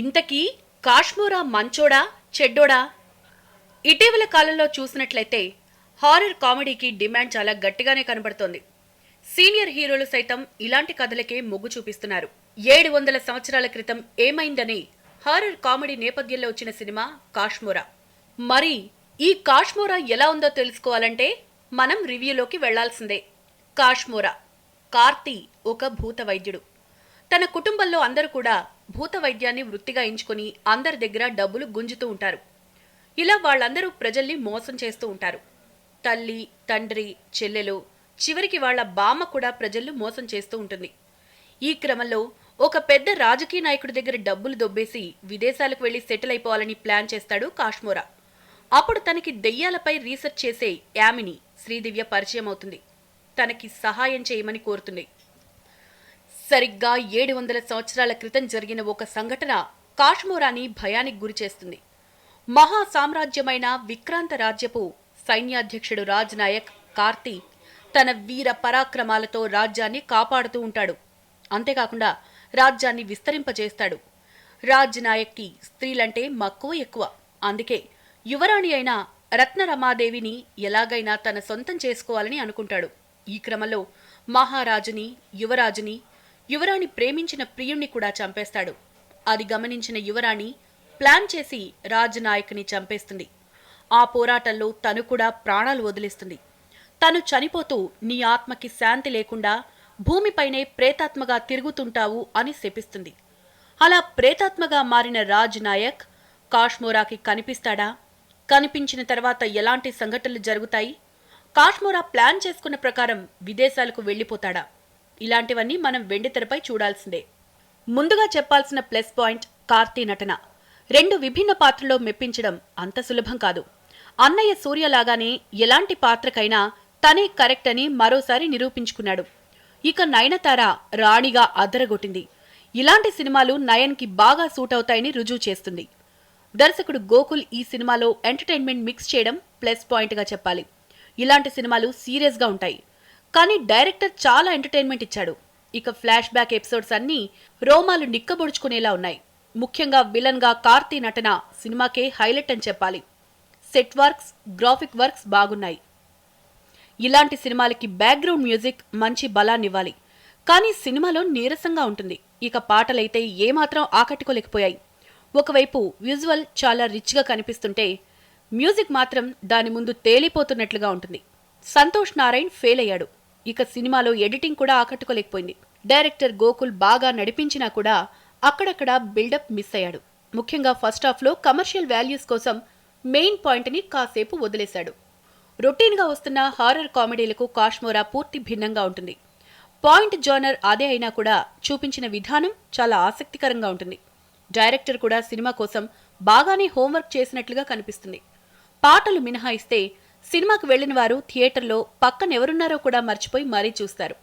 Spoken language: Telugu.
ఇంతకీ కాశ్మూరా మంచోడా చెడ్డోడా? ఇటీవల కాలంలో చూసినట్లయితే హారర్ కామెడీకి డిమాండ్ చాలా గట్టిగానే కనబడుతోంది. సీనియర్ హీరోలు సైతం ఇలాంటి కథలకే మొగ్గు చూపిస్తున్నారు. ఏడు వందల సంవత్సరాల క్రితం ఏమైందని హారర్ కామెడీ నేపథ్యంలో వచ్చిన సినిమా కాశ్మోరా. మరి ఈ కాశ్మోరా ఎలా ఉందో తెలుసుకోవాలంటే మనం రివ్యూలోకి వెళ్ళాల్సిందే. కాశ్మోరా కార్తీ ఒక భూత వైద్యుడు. తన కుటుంబంలో అందరూ కూడా భూత వైద్యాన్ని వృత్తిగా ఎంచుకొని అందరి దగ్గర డబ్బులు గుంజుతూ ఉంటారు. ఇలా వాళ్ళందరూ ప్రజల్ని మోసం చేస్తూ ఉంటారు. తల్లి తండ్రి చెల్లెలు చివరికి వాళ్ళ బామ్మ కూడా ప్రజల్ని మోసం చేస్తూ ఉంటుంది. ఈ క్రమంలో ఒక పెద్ద రాజకీయ నాయకుడి దగ్గర డబ్బులు దొబ్బేసి విదేశాలకు వెళ్ళి సెటిల్ అయిపోవాలని ప్లాన్ చేస్తాడు కాశ్మోరా. అప్పుడు తనకి దెయ్యాలపై రీసెర్చ్ చేసే యామిని శ్రీదివ్య పరిచయం అవుతుంది తనకి సహాయం చేయమని కోరుతుంది. సరిగ్గా ఏడు వందల సంవత్సరాల క్రితం జరిగిన ఒక సంఘటన కాశ్మోరాని భయానికి గురిచేస్తుంది మహా సామ్రాజ్యమైన విక్రాంత రాజ్యపు సైన్యాధ్యక్షుడు రాజ్ నాయక్ కార్తీ తన వీర పరాక్రమాలతో రాజ్యాన్ని కాపాడుతూ ఉంటాడు. అంతేకాకుండా రాజ్యాన్ని విస్తరింపజేస్తాడు. రాజ్ నాయక్కి స్త్రీలంటే మక్కువ ఎక్కువ. అందుకే యువరాణి అయిన రత్నరమాదేవిని ఎలాగైనా తన సొంతం చేసుకోవాలని అనుకుంటాడు. ఈ క్రమంలో మహారాజుని యువరాజుని యువరాణి ప్రేమించిన ప్రియుణ్ణి కూడా చంపేస్తాడు. అది గమనించిన యువరాణి ప్లాన్ చేసి రాజనాయకుని చంపేస్తుంది. ఆ పోరాటంలో తను కూడా ప్రాణాలు వదిలిస్తుంది. తను చనిపోతూ నీ ఆత్మకి శాంతి లేకుండా భూమిపైనే ప్రేతాత్మగా తిరుగుతుంటావు అని శపిస్తుంది. అలా ప్రేతాత్మగా మారిన రాజ్ నాయక్ కాశ్మోరాకి కనిపిస్తాడా? కనిపించిన తర్వాత ఎలాంటి సంఘటనలు జరుగుతాయి? కాశ్మోరా ప్లాన్ చేసుకున్న ప్రకారం విదేశాలకు వెళ్ళిపోతాడా? ఇలాంటివన్నీ మనం వెండితెరపై చూడాల్సిందే. ముందుగా చెప్పాల్సిన ప్లస్ పాయింట్ కార్తీ నటన. రెండు విభిన్న పాత్రలో మెప్పించడం అంత సులభం కాదు. అన్నయ్య సూర్యలాగానే ఎలాంటి పాత్రకైనా తనే కరెక్ట్ అని మరోసారి నిరూపించుకున్నాడు. ఇక నయనతార రాణిగా అదరగొట్టింది. ఇలాంటి సినిమాలు నయన్కి బాగా సూట్ అవుతాయని రుజువు చేస్తుంది. దర్శకుడు గోకుల్ ఈ సినిమాలో ఎంటర్టైన్మెంట్ మిక్స్ చేయడం ప్లస్ పాయింట్గా చెప్పాలి. ఇలాంటి సినిమాలు సీరియస్గా ఉంటాయి. కానీ డైరెక్టర్ చాలా ఎంటర్టైన్మెంట్ ఇచ్చాడు. ఇక ఫ్లాష్ బ్యాక్ ఎపిసోడ్స్ అన్నీ రోమాలు నిక్కబొడుచుకునేలా ఉన్నాయి. ముఖ్యంగా విలన్గా కార్తీ నటన సినిమాకే హైలైట్ అని చెప్పాలి. సెట్ వర్క్స్ గ్రాఫిక్ వర్క్స్ బాగున్నాయి. ఇలాంటి సినిమాలకి బ్యాక్గ్రౌండ్ మ్యూజిక్ మంచి బలాన్నివ్వాలి కానీ సినిమాలో నీరసంగా ఉంటుంది. ఇక పాటలైతే ఏమాత్రం ఆకట్టుకోలేకపోయాయి. ఒకవైపు విజువల్ చాలా రిచ్గా కనిపిస్తుంటే మ్యూజిక్ మాత్రం దాని ముందు తేలిపోతున్నట్లుగా ఉంటుంది. సంతోష్ నారాయణ్ ఫెయిల్ అయ్యాడు. ఇక సినిమాలో ఎడిటింగ్ కూడా ఆకట్టుకోలేకపోయింది. డైరెక్టర్ గోకుల్ బాగా నడిపించినా కూడా అక్కడక్కడ బిల్డప్ మిస్ అయ్యాడు. ముఖ్యంగా ఫస్ట్ హాఫ్లో కమర్షియల్ వాల్యూస్ కోసం మెయిన్ పాయింట్ని కాసేపు వదిలేశాడు. రొటీన్గా వస్తున్న హారర్ కామెడీలకు కాశ్మోరా పూర్తి భిన్నంగా ఉంటుంది. పాయింట్ జోనర్ అదే అయినా కూడా చూపించిన విధానం చాలా ఆసక్తికరంగా ఉంటుంది. డైరెక్టర్ కూడా సినిమా కోసం బాగానే హోంవర్క్ చేసినట్లుగా కనిపిస్తుంది. పాటలు మినహాయిస్తే సినిమాకు వెళ్ళిన వారు థియేటర్లో పక్కనెవరున్నారో కూడా మర్చిపోయి మరీ చూస్తారు.